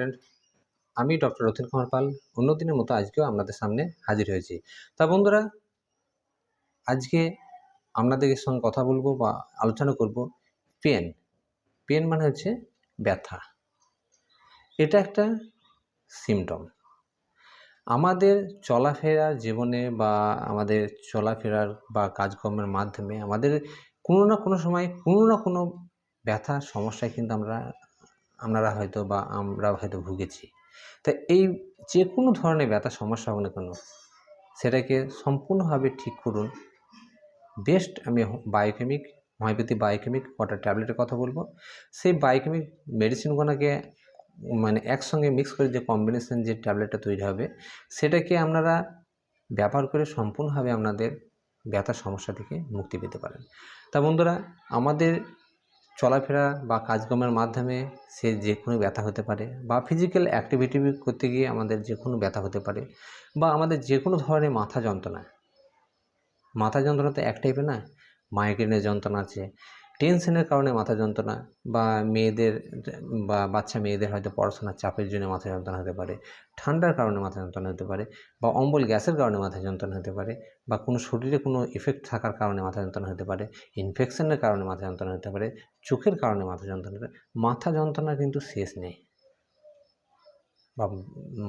Friend আমি doctor Ratin Kumar Pal. অন্যদিনের মতো আজকেও আপনাদের সামনে হাজির হয়েছি। তা বন্ধুরা, আজকে আপনাদের সঙ্গে কথা বলব বা আলোচনা করব পেন। পেন মানে হচ্ছে ব্যথা। এটা একটা সিমটম আমাদের চলাফেরার জীবনে বা আমাদের চলাফেরার বা কাজকর্মের মাধ্যমে আমাদের কোনো না কোনো সময় কোনো না কোনো ব্যথা, সমস্যায় কিন্তু আমরা আপনারা হয়তো বা আমরা হয়তো ভুগেছি। তা এই যে কোনো ধরনের ব্যথা, সমস্যা হোক না কেন, সেটাকে সম্পূর্ণভাবে ঠিক করুন। বেস্ট আমি বায়োকেমিক হোমিওপ্যাথি বায়োকেমিক কটা ট্যাবলেটের কথা বলব। সেই বায়োকেমিক মেডিসিনগুলোকে মানে একসঙ্গে মিক্স করে যে কম্বিনেশন যে ট্যাবলেটটা তৈরি হবে, সেটাকে আপনারা ব্যবহার করে সম্পূর্ণভাবে আপনাদের ব্যথার সমস্যা থেকে মুক্তি পেতে পারেন। তা বন্ধুরা, আমাদের চলাফেরা বা কাজকর্মের মাধ্যমে সে যে কোনো ব্যথা হতে পারে বা ফিজিক্যাল অ্যাক্টিভিটি করতে গিয়ে আমাদের যে কোনো ব্যথা হতে পারে বা আমাদের যে কোনো ধরনের মাথা যন্ত্রণা। মাথা যন্ত্রণা তো এক টাইপের না মাইগ্রেনের যন্ত্রণা আছে টেনশনের কারণে মাথা যন্ত্রণা বা মেয়েদের, বা বাচ্চা মেয়েদের হয়তো পড়াশোনার চাপের জন্য মাথা যন্ত্রণা হতে পারে, ঠান্ডার কারণে মাথা যন্ত্রণা হতে পারে, বা অম্বল গ্যাসের কারণে মাথা যন্ত্রণা হতে পারে, বা কোনো শরীরে কোনো ইফেক্ট থাকার কারণে মাথা যন্ত্রণা হতে পারে ইনফেকশনের কারণে মাথা যন্ত্রণা হতে পারে, চোখের কারণে মাথা যন্ত্রণা হতে পারে, মাথা যন্ত্রণা কিন্তু শেষ নেই, বা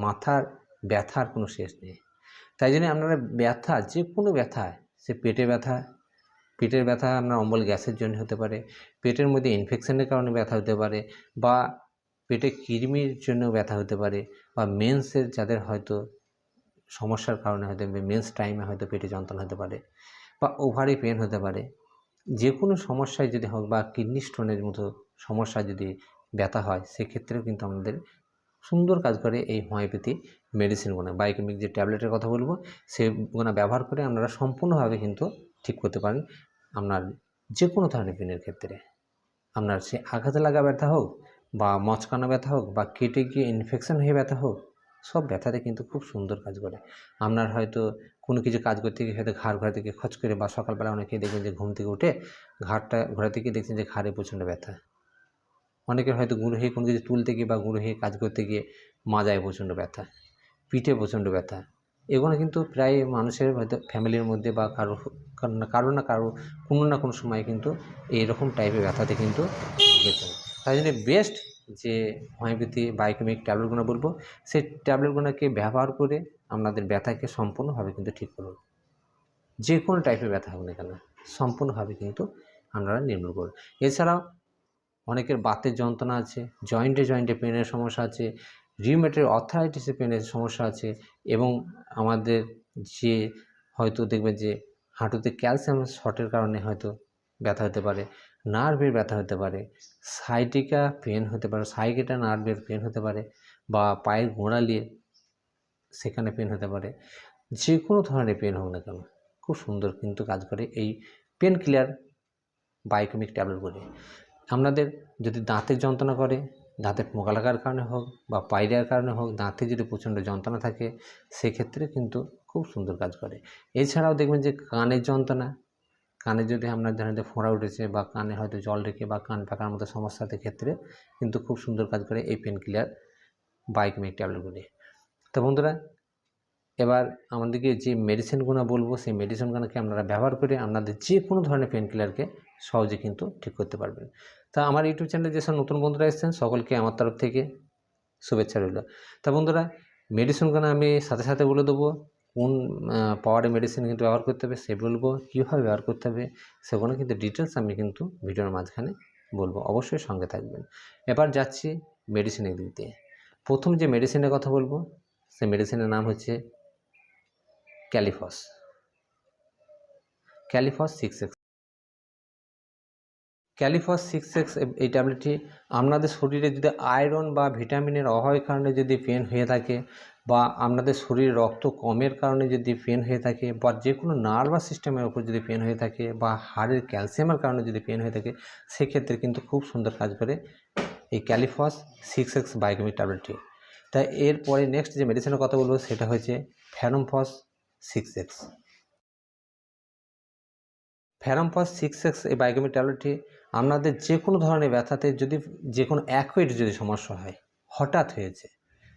মাথার ব্যথার কোনো শেষ নেই। তাই জন্য আপনারা ব্যথা যে কোনো ব্যথা সে পেটে ব্যথা পেটের ব্যথা আপনার অম্বল গ্যাসের জন্য হতে পারে, পেটের মধ্যে ইনফেকশনের কারণে ব্যথা হতে পারে বা পেটে কৃমির জন্য ব্যথা হতে পারে বা মেন্সের যাদের হয়তো সমস্যার কারণে হয়তো মেন্স টাইমে হয়তো পেটে যন্ত্রণা হতে পারে বা ওভারি পেন হতে পারে যে কোনো সমস্যায় যদি হোক বা কিডনি স্টোনের মতো সমস্যা যদি ব্যথা হয়, সেক্ষেত্রেও কিন্তু আমাদের সুন্দর কাজ করে এই হোমিওপ্যাথি মেডিসিনগুলো বায়োকেমিক যে ট্যাবলেটের কথা বলব সেগুলো ব্যবহার করে আপনারা সম্পূর্ণভাবে কিন্তু ঠিক করতে পারেন। আপনার যে কোনো ধরনের পেনের ক্ষেত্রে। আপনার সে আঘাতে লাগা ব্যথা হোক বা মচকানো ব্যথা হোক বা কেটে গিয়ে ইনফেকশন হয়ে ব্যথা হোক, সব ব্যথাতে কিন্তু খুব সুন্দর কাজ করে। আপনার হয়তো কোনো কিছু কাজ করতে গিয়ে হয়তো ঘাড় ঘোরা থেকে খচ করে বা সকালবেলা অনেকেই দেখবেন যে ঘুম থেকে উঠে ঘাড়টা ঘোরাতে থেকে দেখছেন যে ঘাড়ে প্রচণ্ড ব্যথা। অনেকের হয়তো গুঁড়ো হয়ে কোনো কিছু তুলতে গিয়ে বা গুঁড়ো হয়ে কাজ করতে গিয়ে মাজায় প্রচণ্ড ব্যথা, পিঠে প্রচণ্ড ব্যথা। এগুলো কিন্তু প্রায় মানুষের হয়তো ফ্যামিলির মধ্যে বা কারও কারও না কারও কোনো না কোনো সময় কিন্তু এইরকম টাইপের ব্যথাতে কিন্তু ভুগেছেন তাই জন্য বেস্ট যে হোমিওপ্যাথি বায়োকেমিক ট্যাবলেটগুলো বলব, সেই ট্যাবলেটগুলোকে ব্যবহার করে আপনাদের ব্যথাকে সম্পূর্ণভাবে কিন্তু ঠিক করুন। যে কোনো টাইপের ব্যথা হোক না কেন, সম্পূর্ণভাবে কিন্তু আপনারা নির্মূল করুন। এছাড়াও অনেকের বাতের যন্ত্রণা আছে জয়েন্টে জয়েন্টে পেনের সমস্যা আছে রিউমেটের অর্থারাইটিসের পেনের সমস্যা আছে এবং আমাদের যে হয়তো দেখবেন যে হাঁটুতে ক্যালসিয়াম শর্টের কারণে হয়তো ব্যথা হতে পারে নার্ভের ব্যথা হতে পারে সাইটিকা পেন হতে পারে সাইকেটা নার্ভের পেন হতে পারে বা পায়ের গোড়ালিয়ে সেখানে পেন হতে পারে যে কোনো ধরনের পেন হোক না কেন, খুব সুন্দর কিন্তু কাজ করে এই পেন কিলার বায়োকেমিক ট্যাবলেটগুলি আপনাদের যদি দাঁতের যন্ত্রণা করে, দাঁতের পোকা লাগার কারণে হোক বা পায়রিয়ার কারণে হোক, দাঁতে যদি প্রচণ্ড যন্ত্রণা থাকে, সেক্ষেত্রে কিন্তু খুব সুন্দর কাজ করে। এছাড়াও দেখবেন যে কানের যন্ত্রণা, কানে যদি আপনার ধরেন যে ফোঁড়া উঠেছে বা কানে হয়তো জল রেখে বা কান পাকার মতো সমস্যাতে ক্ষেত্রে কিন্তু খুব সুন্দর কাজ করে এই পেন কিলার বায়োকেমিক ট্যাবলেটগুলি তো বন্ধুরা, এবার আমাদেরকে যে মেডিসিনগুলো বলব, সেই মেডিসিনগুলোকে আপনারা ব্যবহার করে আপনাদের যে কোনো ধরনের পেন কিলারকে সহজে কিন্তু ঠিক করতে পারবেন। তা আমার ইউটিউব চ্যানেলে যেসব নতুন বন্ধুরা এসেছেন, সকলকে আমার তরফ থেকে শুভেচ্ছা রইল। তা বন্ধুরা মেডিসিনগুলো আমি সাথে সাথে বলে দেবো। কোন পাওয়ারের মেডিসিন কিন্তু ব্যবহার করতে হবে, সে বলব কীভাবে ব্যবহার করতে হবে সেগুলো কিন্তু ডিটেলস আমি কিন্তু ভিডিওর মাঝখানে বলব, অবশ্যই সঙ্গে থাকবেন। এবার যাচ্ছি মেডিসিনের দিক দিয়ে। প্রথম যে মেডিসিনের কথা বলব, সে মেডিসিনের নাম হচ্ছে calc phos. Calc phos six X calc phos six X এই ট্যাবলেটটি আপনাদের শরীরে যদি আয়রন বা ভিটামিনের অভাবের কারণে যদি পেন হয়ে থাকে বা আপনাদের শরীরে রক্ত কমের কারণে যদি পেন হয়ে থাকে বা যে কোনো নার্ভাস সিস্টেমের উপর যদি পেন হয়ে থাকে বা হাড়ের ক্যালসিয়ামের কারণে যদি পেন হয়ে থাকে, সেক্ষেত্রে কিন্তু খুব সুন্দর কাজ করে এই ক্যালিফস সিক্স এক্স বায়োকেমিক ট্যাবলেটটি তাই এরপরে নেক্সট যে মেডিসিনের কথা বলব, সেটা হয়েছে ferrum phos six X ferrum phos six X এই বায়োকেমিক ট্যাবলেটটি আপনাদের যে কোনো ধরনের ব্যথাতে যদি যে কোনো অ্যাকুইড যদি সমস্যা হয়, হঠাৎ হয়েছে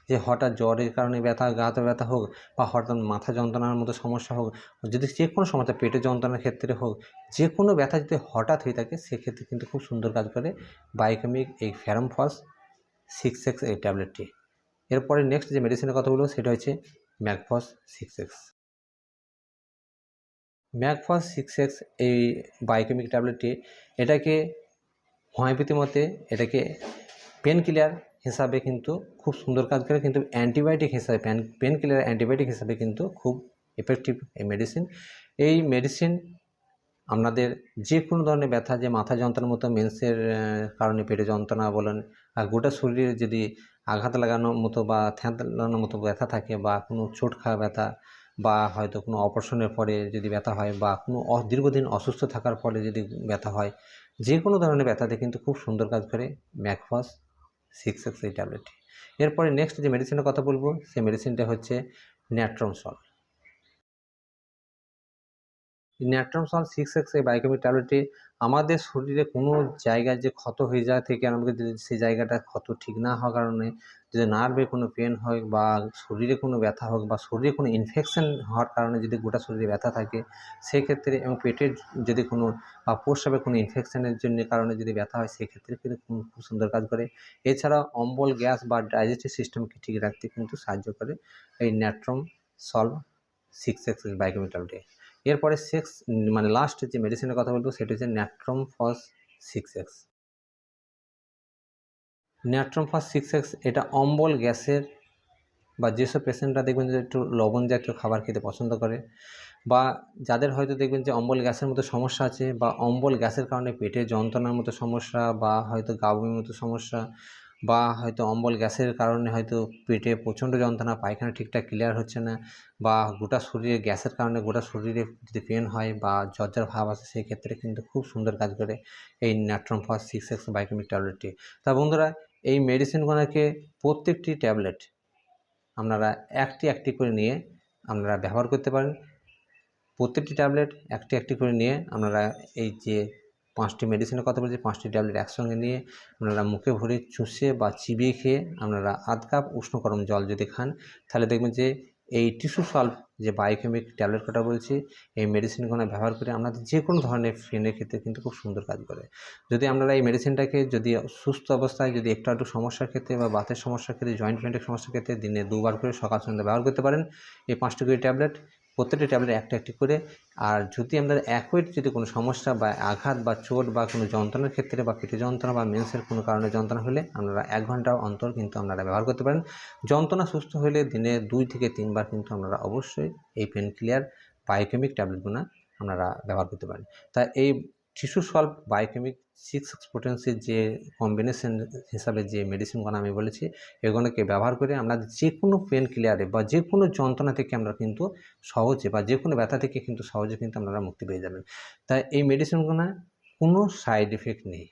যে হঠাৎ জ্বরের কারণে ব্যথা, গা গাতে ব্যথা হোক বা হঠাৎ মাথা যন্ত্রণার মতো সমস্যা হোক, যদি যে কোনো সমস্যা পেটে যন্ত্রণার ক্ষেত্রে হোক, যে কোনো ব্যথা যদি হঠাৎ হয়ে থাকে, সেক্ষেত্রে কিন্তু খুব সুন্দর কাজ করে বায়োকেমিক এই ফ্যারাম ফস সিক্স এক্স এই ট্যাবলেটটি এরপরে নেক্সট যে মেডিসিনের কথা বলব, সেটা হচ্ছে mag phos six X mag phos six X এই বায়োকেমিক ট্যাবলেটটি এটাকে হোমিওপ্যাথি মতে, এটাকে পেন কিলার হিসাবে কিন্তু খুব সুন্দর কাজ করে, কিন্তু অ্যান্টিবায়োটিক হিসাবে, পেন পেন কিলার অ্যান্টিবায়োটিক হিসাবে কিন্তু খুব এফেক্টিভ এই মেডিসিন এই মেডিসিন আপনাদের যে কোনো ধরনের ব্যথা, যে মাথা যন্ত্রণার মতো মেন্সের কারণে পেটে যন্ত্রণা বলেন, আর গোটা শরীরে যদি আঘাত লাগানোর মতো বা লাগানোর মতো ব্যথা থাকে বা কোনো চোট খাওয়া ব্যথা বা হয়তো কোনো অপারেশনের পরে যদি ব্যথা হয় বা কোনো দীর্ঘদিন অসুস্থ থাকার ফলে যদি ব্যথা হয় যে কোনো ধরনের ব্যথাতে কিন্তু খুব সুন্দর কাজ করে ম্যাকফস সিক্স এক্স এই ট্যাবলেটটি এরপরে নেক্সট যে মেডিসিনের কথা বলব, সেই মেডিসিনটা হচ্ছে natrum sulph natrum sulph six X এই বায়োকেমিক ট্যাবলেটটি আমাদের শরীরে কোনো জায়গায় যে ক্ষত হয়ে যাওয়া থেকে আমাকে যদি সেই জায়গাটা ক্ষত ঠিক না হওয়ার কারণে যদি নার্ভে কোনো পেন হয় বা শরীরে কোনো ব্যথা হোক বা শরীরে কোনো ইনফেকশন হওয়ার কারণে যদি গোটা শরীরে ব্যথা থাকে, সেক্ষেত্রে এবং পেটের যদি কোনো বা প্রস্রাবে কোনো ইনফেকশনের জন্য কারণে যদি ব্যথা হয়, সেক্ষেত্রে কিন্তু খুব সুন্দর কাজ করে। এছাড়া অম্বল, গ্যাস বা ডাইজেস্টিভ সিস্টেমকে ঠিক রাখতে কিন্তু সাহায্য করে এই natrum sulph six X biochemic ট্যাবলেটে এরপরে সিক্স মানে লাস্ট যে মেডিসিনের কথা বলব, সেটা হচ্ছে Natrum Phos six X Natrum Phos six X এটা অম্বল গ্যাসের বা যেসব পেশেন্টরা দেখবেন যে একটু লবণ জাতীয় খাবার খেতে পছন্দ করে বা যাদের হয়তো দেখবেন যে অম্বল গ্যাসের মতো সমস্যা আছে বা অম্বল গ্যাসের কারণে পেটে যন্ত্রণার মতো সমস্যা বা হয়তো গাবুমির মতো সমস্যা বা হয়তো অম্বল গ্যাসের কারণে হয়তো পেটে প্রচণ্ড যন্ত্রণা, পায়খানা ঠিকঠাক ক্লিয়ার হচ্ছে না বা গোটা শরীরে গ্যাসের কারণে গোটা শরীরে যদি পেন হয় বা জ্বর ভাব আসে, সেই ক্ষেত্রে কিন্তু খুব সুন্দর কাজ করে এই natrum phos six X biochemic ট্যাবলেটটি তা বন্ধুরা, এই মেডিসিনগুলোকে প্রত্যেকটি ট্যাবলেট আপনারা একটি একটি করে নিয়ে আপনারা ব্যবহার করতে পারেন। প্রত্যেকটি ট্যাবলেট একটি একটি করে নিয়ে আপনারা এই যে পাঁচটি মেডিসিনের কথা বলছি, পাঁচটি ট্যাবলেট একসঙ্গে নিয়ে আপনারা মুখে ভরে চুষে বা চিবিয়ে খেয়ে আপনারা আধ কাপ উষ্ণ গরম জল যদি খান, তাহলে দেখবেন যে এই টিস্যু সলভ যে বায়োকেমিক ট্যাবলেট কথা বলছি, এই মেডিসিনগুলো ব্যবহার করে আপনাদের যে কোনো ধরনের ফ্রেনের ক্ষেত্রে কিন্তু খুব সুন্দর কাজ করে। যদি আপনারা এই মেডিসিনটাকে যদি সুস্থ অবস্থায় যদি একটু একটু সমস্যার ক্ষেত্রে বা বাতের সমস্যার ক্ষেত্রে জয়েন্ট পেন্টের সমস্যার ক্ষেত্রে দিনে দুবার করে সকাল সন্ধ্যা ব্যবহার করতে পারেন। এই পাঁচটি করে ট্যাবলেট প্রত্যেকটি ট্যাবলেট একটা একটি করে। আর যদি আমাদের একই যদি কোনো সমস্যা বা আঘাত বা চোট বা কোনো যন্ত্রণার ক্ষেত্রে বা পেটে যন্ত্রণা বা মেন্সের কোনো কারণে যন্ত্রণা হলে আপনারা এক ঘণ্টা অন্তর কিন্তু আপনারা ব্যবহার করতে পারেন। যন্ত্রণা সুস্থ হলে দিনে দুই থেকে তিনবার কিন্তু আপনারা অবশ্যই এই পেন ক্লিয়ার বায়োকেমিক ট্যাবলেটগুলো আপনারা ব্যবহার করতে পারেন। তা এই টিস্যু সলভ বায়োকেমিক সিক্স এক্সপোটেন্সির যে কম্বিনেশন হিসাবে যে মেডিসিনগুলো আমি বলেছি, এগুলোকে ব্যবহার করে আমরা যে কোনো পেন ক্লিয়ারে বা যে কোনো যন্ত্রণা থেকে আমরা কিন্তু সহজে বা যে কোনো ব্যথা থেকে কিন্তু সহজে কিন্তু আপনারা মুক্তি পেয়ে যাবেন। তাই এই মেডিসিনগুলো কোনো সাইড এফেক্ট নেই।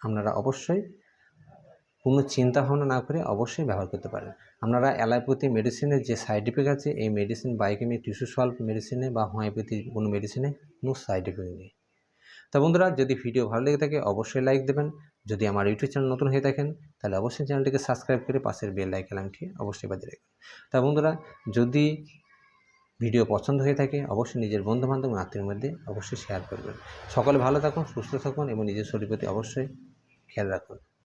আপনারা অবশ্যই কোনো চিন্তা ভাবনা না করে অবশ্যই ব্যবহার করতে পারেন। আপনারা অ্যালোপ্যাথি মেডিসিনের যে সাইড এফেক্ট আছে, এই মেডিসিন বায়োকেমি টিস্যু সলভ মেডিসিনে বা হোমিওপ্যাথি কোনো মেডিসিনে কোনো সাইড এফেক্ট নেই। তা বন্ধুরা, যদি ভিডিও ভালো লেগে থাকে অবশ্যই লাইক দেবেন। যদি আমার ইউটিউব চ্যানেল নতুন হয়ে থাকেন, তাহলে অবশ্যই চ্যানেলটিকে সাবস্ক্রাইব করে পাশের বেল লাইক আইকনটি অবশ্যই বাজিয়ে রাখবেন। তা বন্ধুরা, যদি ভিডিও পছন্দ হয়ে থাকে, অবশ্যই নিজের বন্ধুবান্ধব আত্মীয়ের মধ্যে অবশ্যই শেয়ার করবেন। সকলে ভালো থাকুন, সুস্থ থাকুন এবং নিজের শরীর প্রতি অবশ্যই খেয়াল রাখুন।